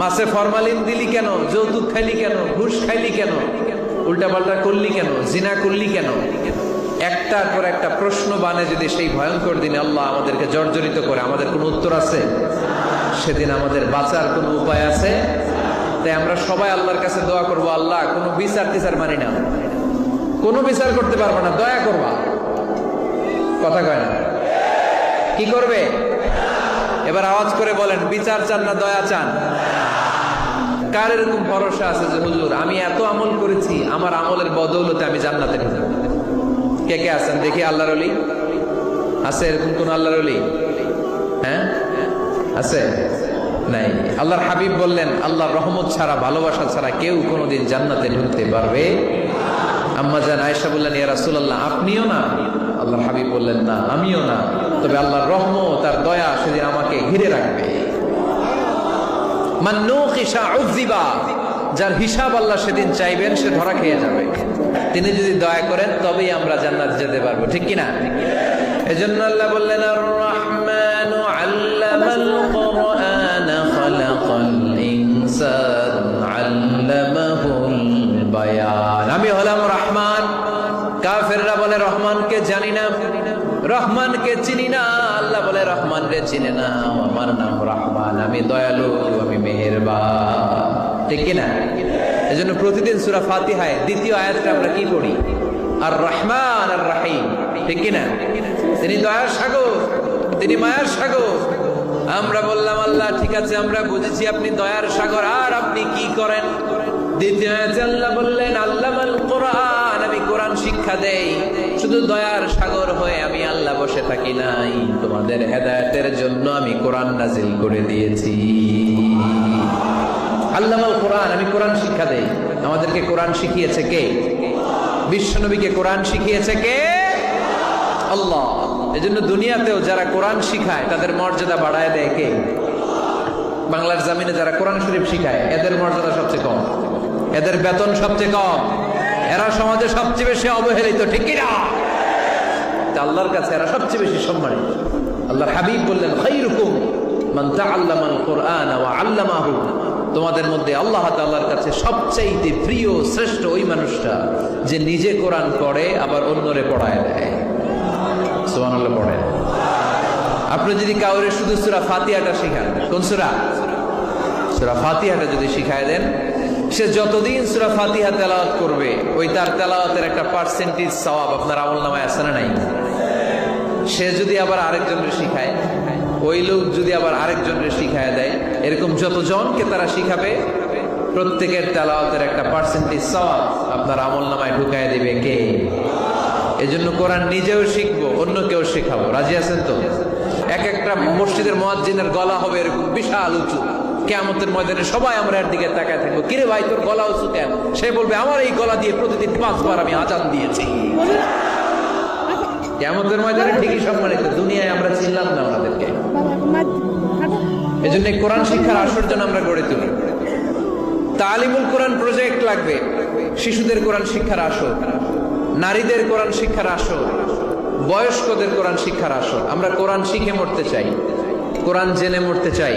মাসে ফরমালিন দিলি কেন? যৌতুক খাইলি কেন? ঘুষ খাইলি কেন? উল্টাপাল্টা করলি কেন? জিনা করলি কেন? একটার পর একটা প্রশ্ন বানে যদি সেই ভয়ঙ্কর দিনে আল্লাহ আমাদেরকে জর্জরিত করে, আমাদের কোনো উত্তর আছে? সেদিন আমাদের বাঁচার কোনো উপায় আছে? তাই আমরা সবাই আল্লাহর কাছে দোয়া করব, আল্লাহ, কোনো বিচার টিচার মানি না। কোনো বিচার করতে পারব না, দয়া করবা। কথা কয় না? কি করবে? এবার আওয়াজ করে বলেন, বিচার চান না, দয়া চান? কার এরকম ভরসা আছে যে, হুজুর, আমি এত আমল করেছি, আমার আমলের বদৌলতে আমি জান্নাতে কে কে আছেন? দেখি আল্লাহর অলি আছে এরকম কোন আল্লাহর অলি হ্যাঁ? আছে? নাই। আল্লাহর হাবিব বললেন, আল্লাহর রহমত ছাড়া, ভালোবাসা ছাড়া কেউ কোনোদিন জান্নাতে ঢুকতে পারবে। আম্মা জান, আয়েশা বললেন, ইয়া রাসূলুল্লাহ, আপনিও না? আল্লাহর হাবিব বললেন, না, আমিও না। তবে আল্লাহর রহমত তার দয়া সেদিন আমাকে ঘিরে রাখবে। যার হিসাব আল্লাহ সেদিন চাইবেন, সে ধরা খেয়ে যাবে। তিনি যদি দয়া করেন, তবেই আমরা জান্নাত যেতে পারব, ঠিক কি না এজন্য আল্লাহ বললেন বায়ান। আমি হলাম রহমান। রহমানকে জানি না, রহমানকে চিনি না। আল্লাহ বলে, রহমান রে চিনে না আমার নাম রহমান, আমি দয়ালু, আমি মেহেরবান। ঠিক কিনা? এই জন্য প্রতিদিন সুরা ফাতিহায় দ্বিতীয় আয়াতটা আমরা কি পড়ি? আর রহমান আর রাহিম ঠিক কিনা? তিনি দয়ার সাগর, তিনি মায়ার সাগর। আমরা বললাম, আল্লাহ, ঠিক আছে, আমরা বুঝেছি আপনি দয়ার সাগর, আর আপনি কি করেন? দ্বিতীয় আয়াতে আল্লাহ বললেন, আল্লামাল কোরআন। কোরআন শিক্ষা দেই, শুধু দয়ার সাগর হয়ে আমি আল্লাহ বসে থাকি নাই। তোমাদের হেদায়েতের জন্য আমি কোরআন নাজিল করে দিয়েছি। আল্লামাল কোরআন, আমি কোরআন শিক্ষা দেই। আমাদেরকে কোরআন শিখিয়েছে কে? বিশ্বনবীকে কোরআন শিখিয়েছে কে? আল্লাহ। এজন্য দুনিয়াতেও যারা কোরআন শিখায়, তাদের মর্যাদা বাড়ায় দেয় কে? বাংলার জামিনে যারা কোরআন শরীফ শিখায়, এদের মর্যাদা সবচেয়ে কম। এদের বেতন সবচেয়ে কম। এরা সমাজে সবচেয়ে বেশি অবহেলিত, ঠিক কিনা? আল্লাহর কাছে এরা সবচেয়ে বেশি সম্মানিত। আল্লাহর হাবিব বললেন তাআল্লামাল কোরআন তোমাদের মধ্যে আল্লাহ তাআলার কাছে সবচাইতে প্রিয়, শ্রেষ্ঠ ওই মানুষটা যে নিজে কোরআন পড়ে, আবার অন্যরে পড়ায় দেয়। পড়ে আপনি যদি কাউরে শুধু সূরা ফাতিয়াটা শেখান, কোন সূরা? সূরা ফাতিহাটা যদি শিখায় দেন সে যতদিন সূরা ফাতিহা তেলাওয়াত করবে, ওই তার তেলাওয়াতের একটা পার্সেন্টেজ সওয়াব আপনার আমল নামায় আছে না নাই? সে যদি আবার আরেকজনকে শিখায়, ওই লোক যদি আবার আরেকজনকে শিখায় দেয়, এরকম যতজনকে তারা শিখাবে, প্রত্যেকের তেলাওয়াতের একটা পার্সেন্টেজ সওয়াব আপনার আমল নামায় ঢুকায় দিবে কে? এজন্য কোরআন নিজেও শিখব অন্য কেউ শেখাবো। রাজি আছেন তো? এক একটা মসজিদের মোয়াজ্জিনের গলা হবে এরকম বিশাল উঁচু। কেমতের ময়দানে সবাই আমরা এর দিকে তাকায় থাকব। কিরে ভাই, তোর গলা উঁচু কেন? সে বলবে, আমার এই গলা দিয়ে প্রতিদিন পাঁচবার আমি আজান দিয়েছি। কেমতের ময়দানে ঠিকই সম্মানিত, দুনিয়ায় আমরা চিনলাম না ওনাদেরকে। এই জন্য কোরআন শিক্ষার আসর জন্য আমরা গড়ে তুলি। তালিমুল কোরআন প্রজেক্ট লাগবে। শিশুদের কোরআন শিক্ষার আসর, নারীদের কোরআন শিক্ষার আসর, বয়স্কদের কোরআন শিক্ষার আসর। আমরা কোরআন শিখে মরতে চাই, কোরআন জেনে মরতে চাই।